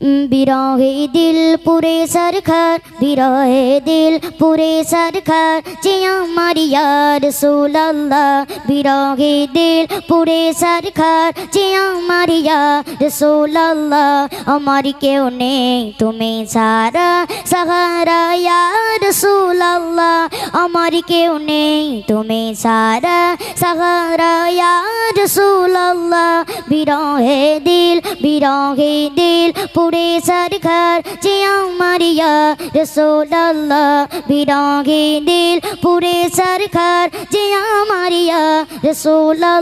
বিরহে দিল পুরে সরখার বিরহে দিল পুরে সরখার যে আমার ইয়ার সোল্লাহ বিরহে দিল পুরে সরখার যে আমার ইয়ার সোল্লাহ আমার কেউ নেই, তুমি সারা সাহারা ইয়ার আমার কেউ নেই, তুমি সারা সাহারা ইয়ার সোল্লাহ বিরহে দিল বিরহে দিল, পুরে সরকার যে আমার, ইয়া রসোল্লাহ বিরহে দিল, পুরে সরকার যে আমার, ইয়া রসোল্লাহ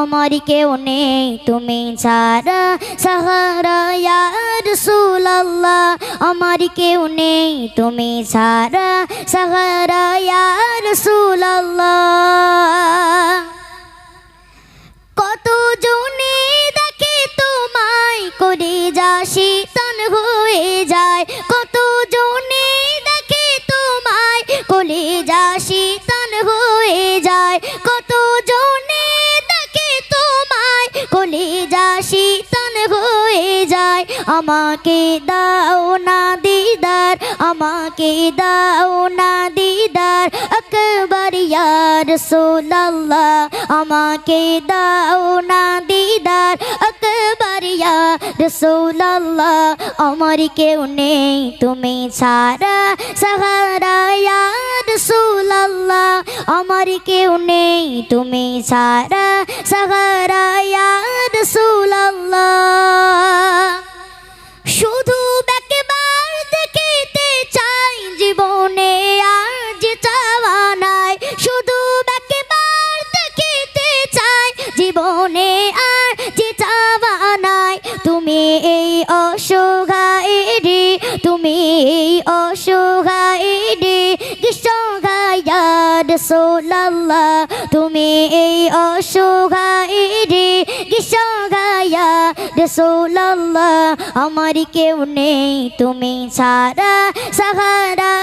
আমার কেউ নেই, তুমি সারা সাহারা রসোল্লাহ আমার কেউ নেই, তুমি সারা সাহারা ইয়া রাসূলুল্লাহ। কত জনে আমাকে দাও না দিদার, আমাকে দাও না দিদার, আকবর ইয়ার সোল্লাহ আমাকে দাও না দিদার, আকবর ইয়ার সোল্লাহ আমার কেউ নেই তুমি সারা সাহারা ইয়ার সোল্লাহ আমার কেউ নেই তুমি সারা সাহারা ইয়ার অসহায় রে তুমি অসহায় রে গিসহায়ার সোল্লাহ তুমি এই অসহায় রে গিসহায়া রসোল্লাহ আমার কেউ নেই, তুমি সারা সাহারা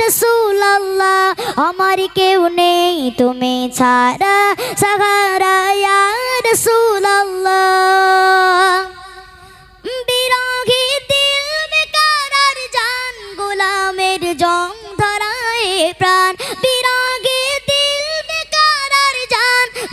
রসুল্লাহ আমার কেউ নেই, তুমি সারা সাহারা রসুল্লাহ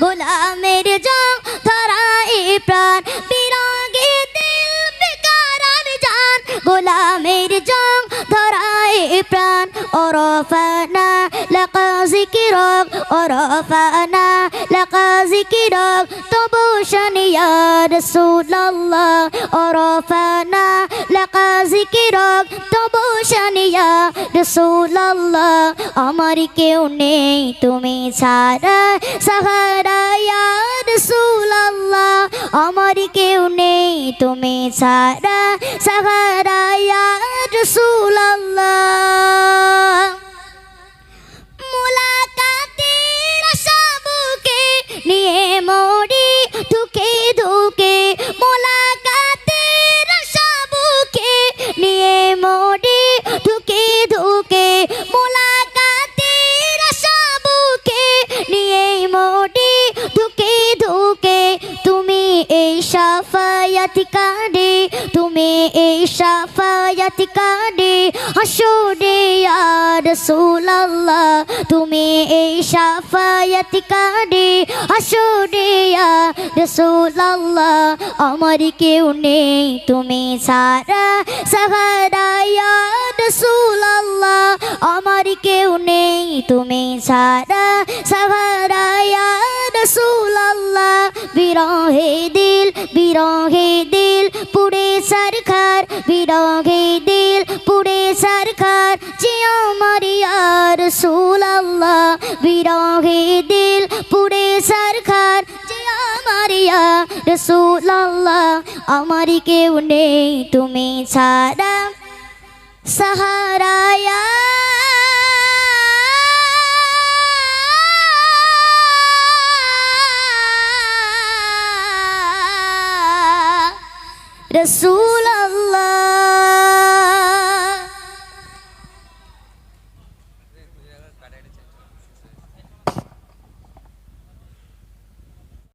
গোলামের জং, ধরাই প্রাণ, বিরাগে দিল বেকারার জান। গোলামের জং, ধরাই প্রাণ, ওরফানা, লাকা জিকিরক ওরফানা লাকা জিকিরক তবু শানিয়া রসুল্লাহ ওরফানা লাকা জিকিরক তবু শানিয়া রসুল্লাহ আমার কেউ নেই তুমি সারা সাহারা রসুল্লাহ আমার কেউ নেই তুমি সারা সাহারা রসুল্লাহ মুলাকাতের এই কারে তুমি এই সাফায়াত কারে হাসরে আর সোল্লাহ তুমি এই সাফায়াত কারে হাসরে আর সোল্লাহ আমার কেউ নেই, তুমি সারা সাহারা রসুল্লাহ আমার কেউ নেই, তুমি সারা সাহারা রসুল্লাহ বিরহে দিল বিরহে দিল পুরে সরকার, বিরহে দিল পুরে সরকার। যে আমার ইয়ার রসুল্লাহ বিরহে দিল পুরে সরকার। যে আমার ইয়ার রসুল্লাহ আমার কেউ নেই তুমি সারা সাহারায়া রসুল